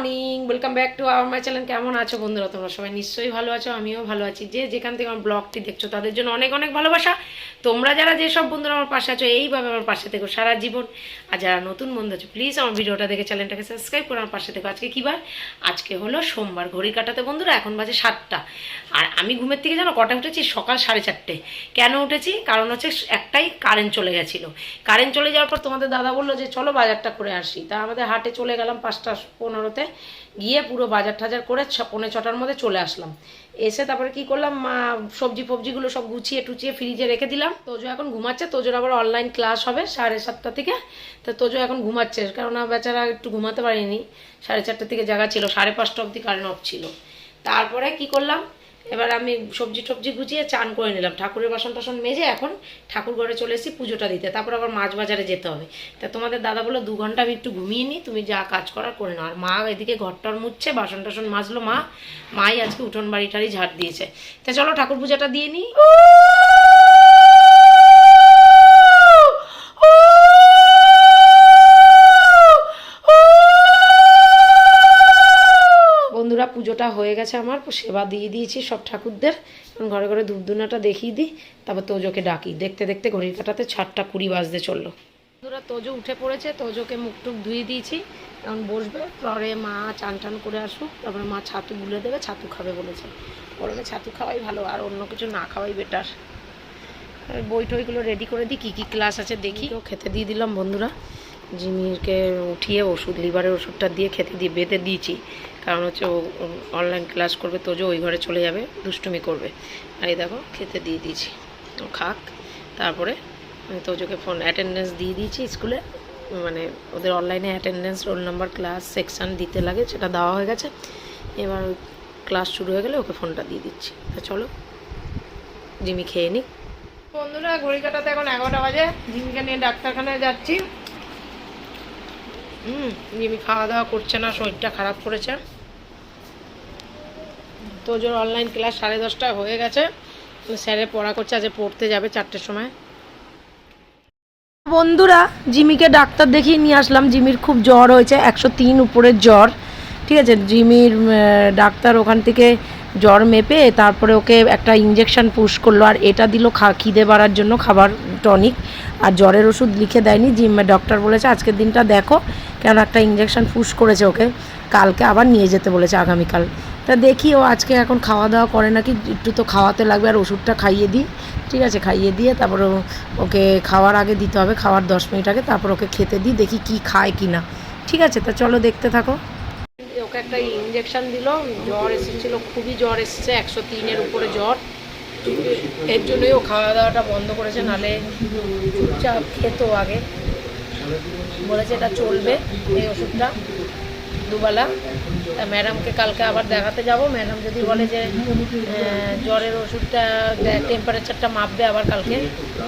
Morning welcome back to our my channel কেমন আছো বন্ধুরা? তোমরা সবাই নিশ্চয়ই ভালো আছো, আমিও ভালো আছি। যে যেখান থেকে আমার ব্লগটি দেখছ, তাদের জন্য অনেক অনেক ভালোবাসা। তোমরা যারা যেসব বন্ধুরা আমার পাশে আছো, এইভাবে আমার পাশে থেকো সারা জীবন। আর যারা নতুন বন্ধু আছো প্লিজ আমার ভিডিওটা দেখে চ্যানেলটাকে সাবস্ক্রাইব করে আমার পাশে থেকো। আজকে কী বার? আজকে হলো সোমবার, ঘড়ি কাটাতে বন্ধুরা এখন বাজে সাতটা। আর আমি ঘুমের থেকে জানো কটা উঠেছি? সকাল সাড়ে চারটে। কেন উঠেছি? কারণ হচ্ছে একটাই কারেন্ট চলে গেছিল। কারেন্ট চলে যাওয়ার পর তোমাদের দাদা বলল যে, চলো বাজারটা করে আসি। তা আমাদের হাটে চলে গেলাম পাঁচটা পনেরোতে। গিয়ে পুরো বাজার টাজার করে পৌনে ছটার মধ্যে চলে আসলাম। এসে তারপরে কি করলাম সবজি ফবজিগুলো সব গুছিয়ে টুচিয়ে ফ্রিজে রেখে দিলাম। তোজো এখন ঘুমাচ্ছে, তোজোর আবার অনলাইন ক্লাস হবে সাড়ে সাতটা থেকে। তো তোজো এখন ঘুমাচ্ছে কারণ বেচারা একটু ঘুমাতে পারিনি। সাড়ে চারটা থেকে জায়গা ছিল, সাড়ে পাঁচটা অবধি কারেন্ট অফ ছিল। তারপরে কি করলাম এবার আমি সবজি টবজি গুজিয়ে চান করে নিলাম। ঠাকুরের বাসন টাসন মেজে এখন ঠাকুর ঘরে চলে এসেছি পুজোটা দিতে। তারপর আবার মাছ বাজারে যেতে হবে। তা তোমাদের দাদা বলল, দু ঘণ্টা আমি একটু ঘুমিয়ে নিই, তুমি যা কাজ করার করে নাও। আর মা এদিকে ঘরটর মুছছে, বাসন টাসন মাজলো মা। মাই আজকে উঠোন বাড়ি টাড়ি ঝাড় দিয়েছে। তা চলো ঠাকুর পূজাটা দিয়ে নিই। বন্ধুরা পুজোটা হয়ে গেছে আমার সেবা দিয়ে দিয়েছি সব ঠাকুরদের। এখন ঘরে ঘরে ধূপধুনাটা দেখিয়ে দিই, তারপর তোজোকে ডাকি। দেখতে দেখতে ঘড়ির কাটাতে ছাটটা কুড়ি বাজতে চলল। বন্ধুরা, তোজো উঠে পড়েছে, তোজোকে মুখ টুক ধুয়ে দিয়েছি। এখন বসবে, পরে মা চান টান করে আসুক, তারপরে মা ছাতু গুলে দেবে, ছাতু খাবে বলেছে। গরমে ছাতু খাওয়াই ভালো, আর অন্য কিছু না খাওয়াই বেটার বই টইগুলো রেডি করে দিই, কী কী ক্লাস আছে দেখি। খেতে দিয়ে দিলাম বন্ধুরা। জিমিরকে উঠিয়ে ওষুধ, লিভারের ওষুধটা দিয়ে খেতে দিয়ে বেঁধে দিয়েছি। কারণ হচ্ছে ও অনলাইন ক্লাস করবে তোজো ওই ঘরে চলে যাবে, দুষ্টুমি করবে। আর এই দেখো, খেতে দিয়ে দিয়েছি। ও খাক। তারপরে আমি তোজোকে ফোন অ্যাটেন্ডেন্স দিয়ে দিয়েছি স্কুলে। মানে ওদের অনলাইনে attendance roll number class section দিতে লাগে, সেটা দেওয়া হয়ে গেছে। এবার ক্লাস শুরু হয়ে গেলে ওকে ফোনটা দিয়ে দিচ্ছি। তা চলো, জিমি খেয়ে নিক। বন্ধুরা, ঘড়ি কাটাতে এখন এগারোটা বাজে। জিমিকে নিয়ে ডাক্তারখানায় যাচ্ছি। হুম জিমি খাওয়া দাওয়া করছে না, শরীরটা খারাপ করেছে। তো জোর অনলাইন ক্লাস সাড়ে দশটায় হয়ে গেছে। স্যারে পড়া করছে আজ পড়তে যাবে চারটের সময়। বন্ধুরা, জিমিকে ডাক্তার দেখিয়ে নিয়ে আসলাম। জিমির খুব জ্বর হয়েছে, একশো তিন উপরের জ্বর। ঠিক আছে? জিমির ডাক্তার ওখান থেকে জ্বর মেপে তারপরে ওকে একটা ইঞ্জেকশন পুশ করল। আর এটা দিল খা, খিদে বাড়ার জন্য খাবার টনিক আর জ্বরের ওষুধ লিখে দেয়নি। জিম ডক্টর বলেছে, আজকের দিনটা দেখো কেন একটা ইঞ্জেকশন পুশ করেছে ওকে। কালকে আবার নিয়ে যেতে বলেছে আগামীকাল। তা দেখি ও আজকে এখন খাওয়া দাওয়া করে নাকি একটু তো খাওয়াতে লাগবে আর ওষুধটা খাইয়ে দিই। ঠিক আছে, খাইয়ে দিয়ে তারপর ওকে খাওয়ার আগে দিতে হবে। খাওয়ার দশ মিনিট আগে তারপর ওকে খেতে দিই, দেখি কি খায় কি না। ঠিক আছে, তা চলো দেখতে থাকো। ওকে একটা ইঞ্জেকশন দিল, জ্বর এসেছিল, খুবই জ্বর এসেছে, একশো তিনের উপরে জ্বর। এর জন্যই ও খাওয়া দাওয়াটা বন্ধ করেছে, নালে চুপচাপ খেতো আগে। বলেছে এটা চলবে, এই ওষুধটা। দুবেলা। তা ম্যাডামকে কালকে আবার দেখাতে যাব। ম্যাডাম যদি বলে যে জ্বরের ওষুধটা টেম্পারেচারটা মাপবে আবার কালকে।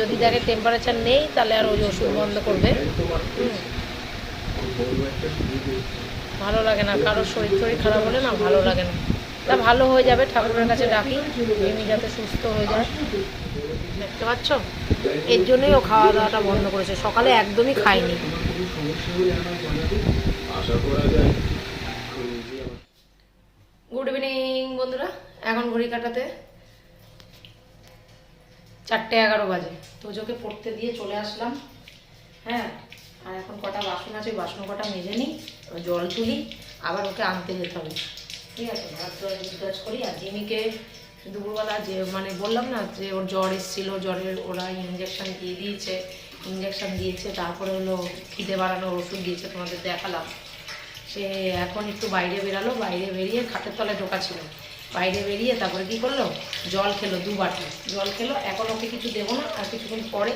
যদি দেখে টেম্পারেচার নেই, তাহলে আর ওই ওষুধ বন্ধ করবে। ভালো লাগে না। কারোর শরীর টরীর খারাপ হলে না ভালো লাগে না। তা ভালো হয়ে যাবে, ঠাকুরের কাছে ডাকি এমনি যাতে সুস্থ হয়ে যায়। দেখতে পাচ্ছ? এর জন্যই ও খাওয়া দাওয়াটা বন্ধ করেছে। সকালে একদমই খায়নি। গুড ইভিনিং বন্ধুরা। এখন ঘড়ি কাটাতে চারটে এগারো বাজে। তোজোকে পড়তে দিয়ে চলে আসলাম। হ্যাঁ আর এখন কটা বাসন আছে, বাসন কটা মেজে নিই জল তুলি, আবার ওকে আনতে যেতে হবে। ঠিক আছে ভাত কাজ করি আর জিমিকে দুপুরবেলা যে মানে বললাম না যে, ওর জ্বর এসেছিল, জ্বরের ওরা ইঞ্জেকশান দিয়ে দিয়েছে ইঞ্জেকশান দিয়েছে, তারপরে হলো খিদে বাড়ানোর ওষুধ দিয়েছে তোমাদের দেখালাম। সে এখন একটু বাইরে বেরালো, বাইরে বেরিয়ে খাটের তলায় ঢোকা ছিল। বাইরে বেরিয়ে তারপরে কি করল? জল খেলো দু জল খেলো, এখন ওকে কিছু দেবো না, আর কিছুক্ষণ পরে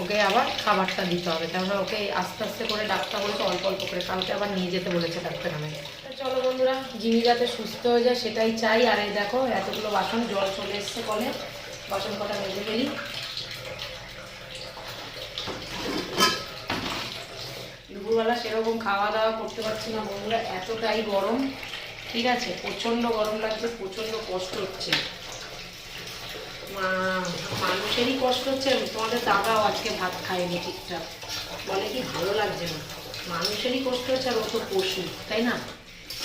ওকে আবার খাবারটা দিতে হবে। তারপরে ওকে আস্তে আস্তে করে ডাক্তার বলেছে, অল্প অল্প করে। কালকে আবার নিয়ে যেতে বলেছে ডাক্তারখানায়। চলো বন্ধুরা জিমি যাতে সুস্থ হয়ে যায় সেটাই চাই। আর এই দেখো, এতগুলো বাসন, জল চলে এসছে কলে। বাসন কটা মেজে ফেলি। দুপুরবেলা সেরকম খাওয়া দাওয়া করতে পারছি না বন্ধুরা, এতটাই গরম। ঠিক আছে, প্রচণ্ড গরম লাগছে, প্রচণ্ড কষ্ট হচ্ছে। মানুষেরই কষ্ট হচ্ছে তোমাদের দাদাও আজকে ভাত খায়নি ঠিকঠাক। বলে কি ভালো লাগছে না? মানুষেরই কষ্ট হচ্ছে আর ও তো পশু, তাই না?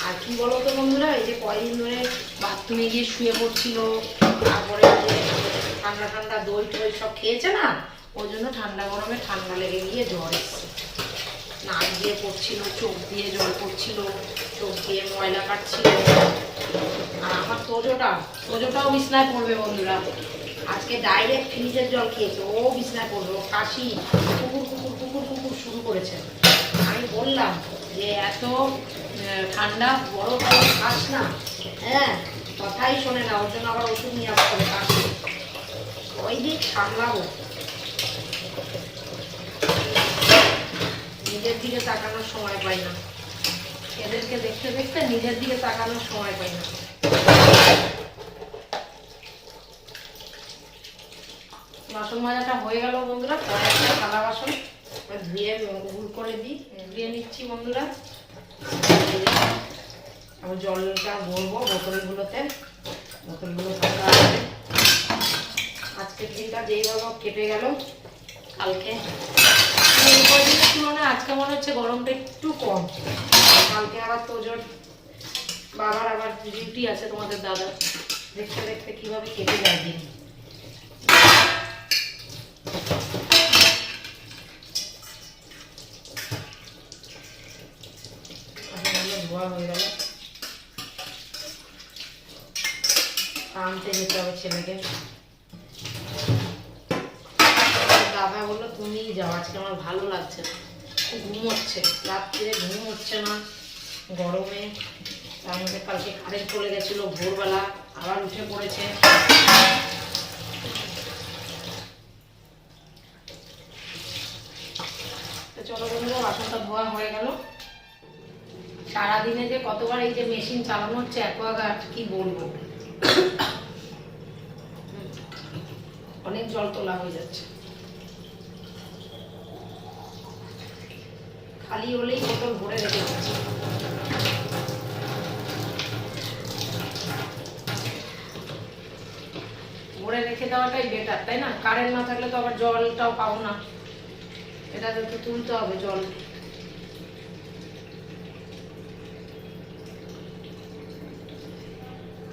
আর কি বলো তো বন্ধুরা, এই যে কয়দিন ধরে বাথরুমে গিয়ে শুয়ে পড়ছিল, তারপরে ঠান্ডা ঠান্ডা দই টই সব খেয়েছে না, ওই জন্য ঠান্ডা গরমে ঠান্ডা লেগে গিয়ে জ্বর এসছে। নাক দিয়ে পড়ছিল, চোখ দিয়ে জল পড়ছিল, চোখ দিয়ে ময়লা কাটছিল। আর আমার তোজোটা তোজোটাও বিছনায় পড়বে বন্ধুরা। আজকে ডাইরেক্ট ফ্রিজের জল খেয়েছে, ও বিছনায় পড়বে, ও কাশি, কুকুর কুকুর কুকুর কুকুর শুরু করেছে। আমি বললাম যে এত ঠান্ডা, বড় বড় খাস না হ্যাঁ কথাই শোনে না, ওর জন্য আবার ওষুধ নিয়ে আসতে হবে, কাশি। ওই দিক সামলাবো নিজের দিকে তাকানোর সময় পাই না। এদেরকে দেখতে দেখতে নিজের দিকে তাকানোর সময় পাই না। বাসন মাজাটা হয়ে গেল বন্ধুরা একটা থালা বাসন ধুয়ে গুল করে দিই, ধুয়ে নিচ্ছি বন্ধুরা। আবার জলটা ভরবো বোতলগুলোতে, বোতলগুলো আজকের দিনটা যেইভাবে কেটে গেল, কালকে একটু কম। কালকে আবার তোজোর বাবার আবার ডিউটি আছে তোমাদের দাদা দেখতে দেখতে কীভাবে কেটে যায় দিন। ধোয়া হয়ে গেল। আনতে যেতে হবে ছেলেকে। দাদা বলল তুমিই যাও, আজকে আমার ভালো লাগছে না। ঘুম হচ্ছে রাত্রে ঘুম হচ্ছে না, গরমে। তার মধ্যে কালকে কারেন্ট চলে গেছিল ভোরবেলা, আবার উঠে পড়েছে। চলো বন্ধুরা, বাসনটা ধোয়া হয়ে গেল। সারাদিনে যে কতবার এই যে মেশিন চালানো হচ্ছে অ্যাকোয়াগার্ড কি বলব? অনেক জল তোলা হয়ে যাচ্ছে। খালি হলেই বোতল ভরে রেখে দিচ্ছি। ভরে রেখে দেওয়াটাই বেটার তাই না? কারেন্ট না থাকলে তো আবার জলটাও পাবো না। এটা তো তুলতে হবে জল।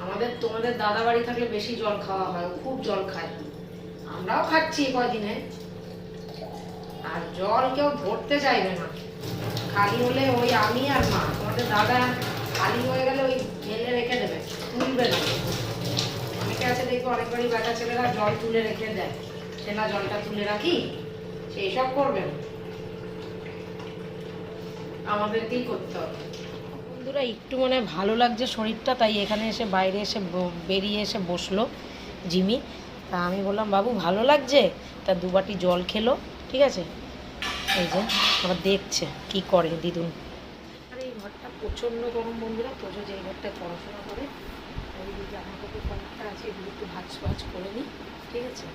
আমাদের, তোমাদের দাদা বাড়ি থাকলে বেশি জল খাওয়া হয় খুব জল খায়। আমরাও খাচ্ছি কদিনে আর জল কেউ ধরতে চাইবে না। খালি হলে ওই আমি আর মা। তোমাদের দাদা খালি হয়ে গেলে ওই ঢেলে রেখে দেবে, তুলবে না। অনেকে আছে দেখব অনেক বাড়ি বেটা ছেলেরা জল তুলে রেখে দেয়। সে না জলটা তুলে রাখি, সেই সব করবে আমাদেরকেই করতে হবে। বন্ধুরা, একটু মনে ভালো লাগছে শরীরটা, তাই এখানে এসে বাইরে এসে বেরিয়ে এসে বসল জিমি। তা আমি বললাম, বাবু, ভালো লাগছে? তা দু বাটি জল খেলো, ঠিক আছে? এই যে, আবার দেখছে কি করে দিদুন। আর এই ঘরটা প্রচণ্ড গরম বন্ধুরা, তোজো যে ঘরটায় পড়াশোনা করে ওই জামা কাপড় কয়েকটা আছে, এগুলো একটু ভাজ ভাজ করে নিই, ঠিক আছে?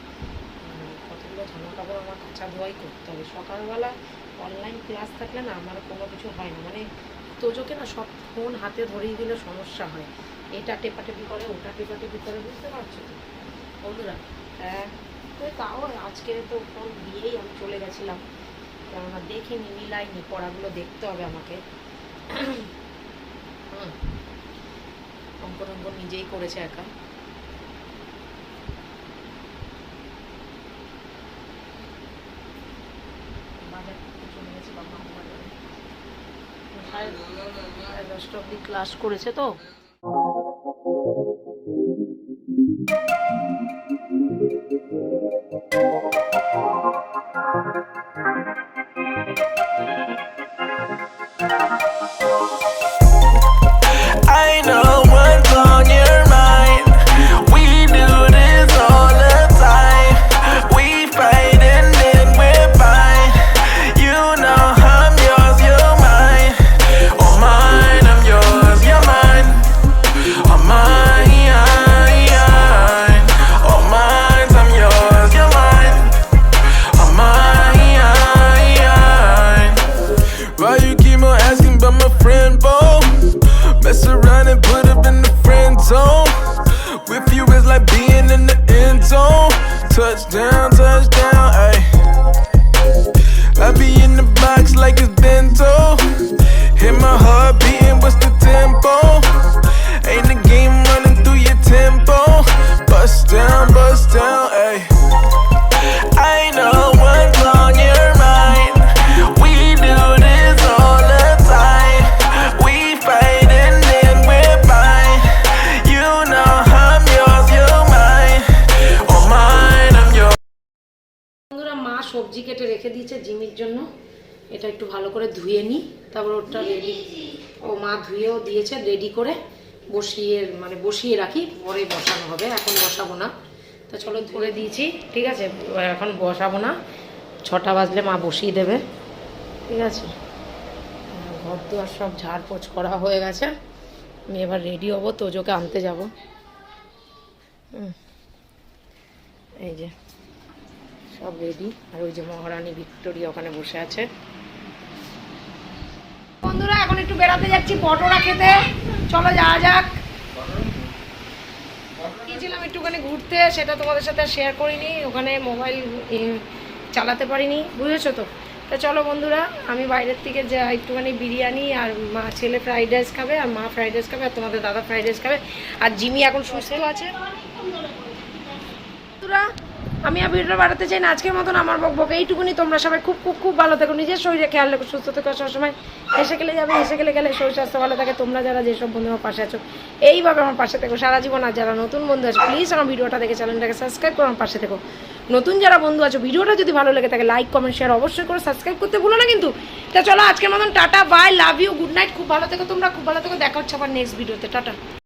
কতগুলো জামা কাপড় আমার কাঁচা ধোয়াই করতে হবে। সকালবেলা অনলাইন ক্লাস থাকলে না আমার কোনো কিছু হয় না। মানে তোজোকে না সব ফোন হাতে ধরিয়ে দিলে সমস্যা হয়। এটা টেপাটেপি করে, ওটা টেপাটেপি করে, বুঝতে পারছ তো? বন্ধুরা হ্যাঁ তাও আজকে তো ফোন দিয়েই আমি চলে গেছিলাম। কেননা দেখিনি মিলাইনি পড়াগুলো দেখতে হবে আমাকে। অঙ্ক টঙ্ক নিজেই করেছে একা। সাড়ে দশটা অবধি ক্লাস করেছে তো? down. জন্য। এটা একটু ভালো করে ধুয়ে নিই। তারপর ওটা রেডি ও মা ধুয়েও দিয়েছে রেডি করে বসিয়ে মানে বসিয়ে রাখি, পরে বসানো হবে। এখন বসাবো না। তো চলো ধরে দিয়েছি, ঠিক আছে? এখন বসাবো না। ছটা বাজলে মা বসিয়ে দেবে। ঠিক আছে? ঘর দুয়ার সব ঝাড়পোছ করা হয়ে গেছে। আমি এবার রেডি হব, তোজোকে আনতে যাব। এই যে। সব রেডি আর ওই যে মহারানী ভিক্টোরিয়া ওখানে বসে আছে। বন্ধুরা, এখন একটু বেড়াতে যাচ্ছি, পটোরা খেতে। চলো যাওয়া যাক। গিয়েছিলাম একটুখানি ঘুরতে, সেটা তোমাদের সাথে শেয়ার করিনি। ওখানে মোবাইল চালাতে পারিনি, বুঝেছ তো? তা চলো বন্ধুরা, আমি বাইরের থেকে যা একটুখানি বিরিয়ানি আর মা, ছেলে ফ্রাইড রাইস খাবে, আর মা ফ্রাইড রাইস খাবে, আর তোমাদের দাদা ফ্রাইড রাইস খাবে। আর জিমি এখন সুস্থ আছে। বন্ধুরা আমি আর ভিডিওটা বাড়াতে চাই না, আজকের মতন আমার বকবক এইটুকুনি তোমরা সবাই খুব খুব খুব ভালো থেকো, নিজের শরীরে খেয়াল রেখো, সুস্থ থেকো সবসময় হেসে গেলে যাবে, হেসে গেলে গেলে শরীর স্বাস্থ্য ভালো থাকে। তোমরা যারা যেসব বন্ধু আমার পাশে আছো, এইভাবে আমার পাশে থেকো সারা জীবন। আর যারা নতুন বন্ধু আছে প্লিজ আমার ভিডিওটা দেখে চ্যানেলটাকে সাবস্ক্রাইব করো আমার পাশে থেকো। নতুন যারা বন্ধু আছো, ভিডিওটা যদি ভালো লেগে থাকে লাইক কমেন্ট শেয়ার অবশ্যই করে সাবস্ক্রাইব করতে ভুলো না কিন্তু। তা চলো আজকের মতন tata bye love you good night খুব ভালো থেকো তোমরা, খুব ভালো থেকো, দেখা হচ্ছে আবার নেক্সট ভিডিওতে টাটা।